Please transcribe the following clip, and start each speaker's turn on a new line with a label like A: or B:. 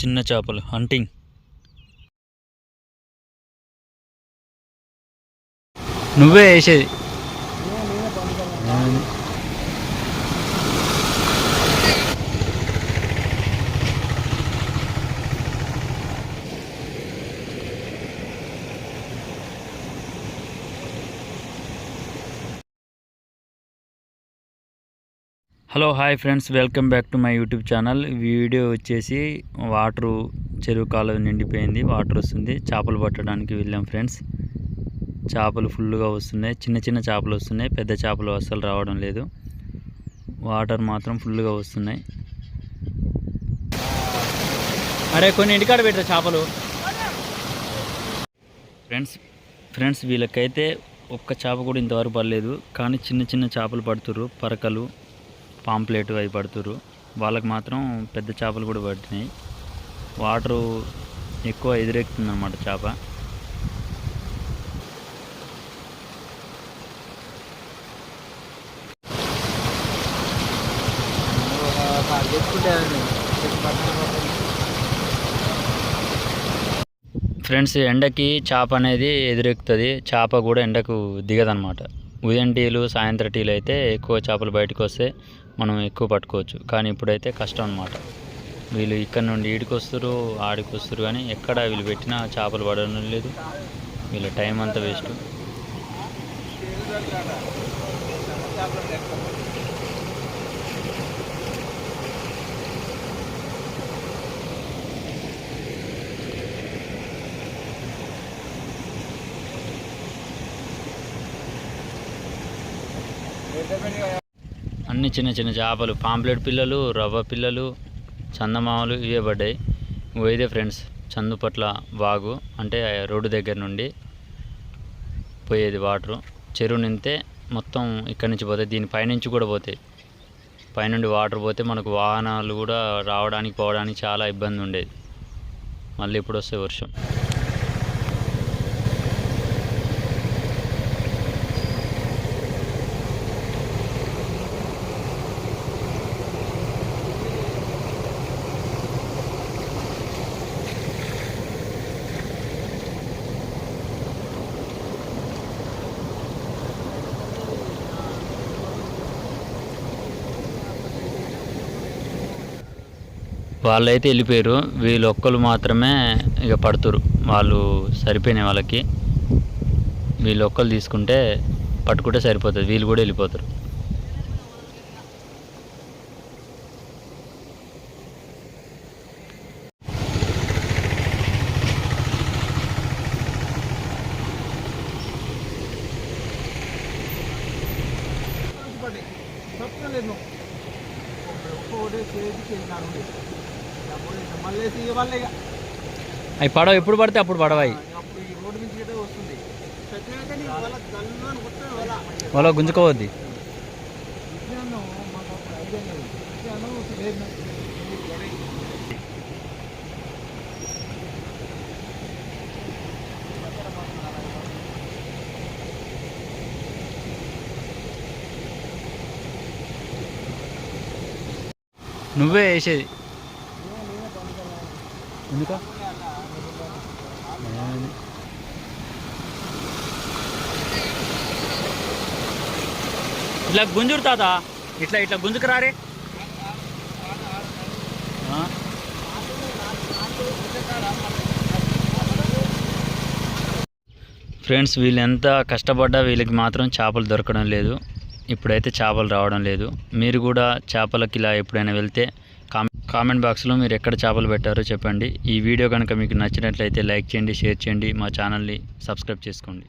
A: చిన్న చేపలు హంటింగ్ నువ్వే వేసేది hello hi friends. Welcome back to my YouTube channel. Video వచ్చేసి వాటరు చెరువు కాలువ నిండిపోయింది. వాటర్ వస్తుంది. చేపలు పట్టడానికి వెళ్ళాం ఫ్రెండ్స్. చేపలు ఫుల్గా వస్తున్నాయి. చిన్న చిన్న చేపలు వస్తున్నాయి. పెద్ద చేపలు అస్సలు రావడం లేదు. వాటర్ మాత్రం ఫుల్గా వస్తున్నాయి. అరే కొన్ని ఇంటికాడ పెట్టారు చేపలు? ఫ్రెండ్స్ ఫ్రెండ్స్ వీళ్ళకైతే ఒక్క చేప కూడా ఇంతవరకు పడలేదు. కానీ చిన్న చిన్న చేపలు పడుతుర్రు. పరకలు పాంప్లెట్ అవి పడుతుర్రు. వాళ్ళకి మాత్రం పెద్ద చేపలు కూడా పడుతున్నాయి. వాటరు ఎక్కువ ఎదురెక్కుతుంది అనమాట చేప. ఫ్రెండ్స్ ఎండకి చేప అనేది ఎదురెక్కుతుంది. చేప కూడా ఎండకు దిగదనమాట ఉదయం టీలు సాయంత్రం టీలు అయితే ఎక్కువ చేపలు బయటకు వస్తాయి మనం ఎక్కువ పట్టుకోవచ్చు. కానీ ఇప్పుడైతే కష్టం అనమాట వీళ్ళు ఇక్కడ నుండి ఈడికి వస్తారు ఆడికి వస్తారు కానీ ఎక్కడ వీళ్ళు పెట్టినా చేపలు పడడం లేదు. వీళ్ళ టైం అంతా వేస్ట్. అన్ని చిన్న చిన్న చేపలు పాంప్లెట్ పిల్లలు రవ్వ పిల్లలు చందమామలు ఇవే పడ్డాయి. ఇదే ఫ్రెండ్స్ చందుపట్ల వాగు అంటే రోడ్డు దగ్గర నుండి పోయేది వాటరు. చెరువు నింతే మొత్తం ఇక్కడి నుంచి పోతాయి. దీని పైనుంచి కూడా పోతాయి. పైనుండి వాటర్ పోతే మనకు వాహనాలు కూడా రావడానికి పోవడానికి చాలా ఇబ్బంది ఉండేది. మళ్ళీ ఇప్పుడు వస్తే వర్షం. వాళ్ళైతే వెళ్ళిపోయారు. వీళ్ళు ఒక్కరు మాత్రమే ఇక పడుతురు. వాళ్ళు సరిపోయినాయి వాళ్ళకి. వీళ్ళు ఒక్కరు తీసుకుంటే పట్టుకుంటే సరిపోతుంది. వీళ్ళు కూడా వెళ్ళిపోతారు.
B: పడి తప్పలేదు ఒక్కొక్కటి
A: అవి పడవ ఎప్పుడు పడితే అప్పుడు పడవాయి. వాళ్ళ గుంజుకోవద్ది. నువ్వే వేసేది. ఎందుక? ఇట్లా గుంజురు తాత? ఇట్లా ఇట్లా గుంజుకు రారే? ఫ్రెండ్స్ వీళ్ళు ఎంత కష్టపడ్డా వీళ్ళకి మాత్రం చేపలు దొరకడం లేదు. ఇప్పుడైతే చేపలు రావడం లేదు. మీరు కూడా చేపలకి ఇలా ఎప్పుడైనా వెళ్తే కామెంట్ బాక్స్లో మీరు ఎక్కడ చేపలు పెట్టారో చెప్పండి. ఈ వీడియో కనుక మీకు నచ్చినట్లయితే లైక్ చేయండి షేర్ చేయండి. మా ఛానల్ని సబ్స్క్రైబ్ చేసుకోండి.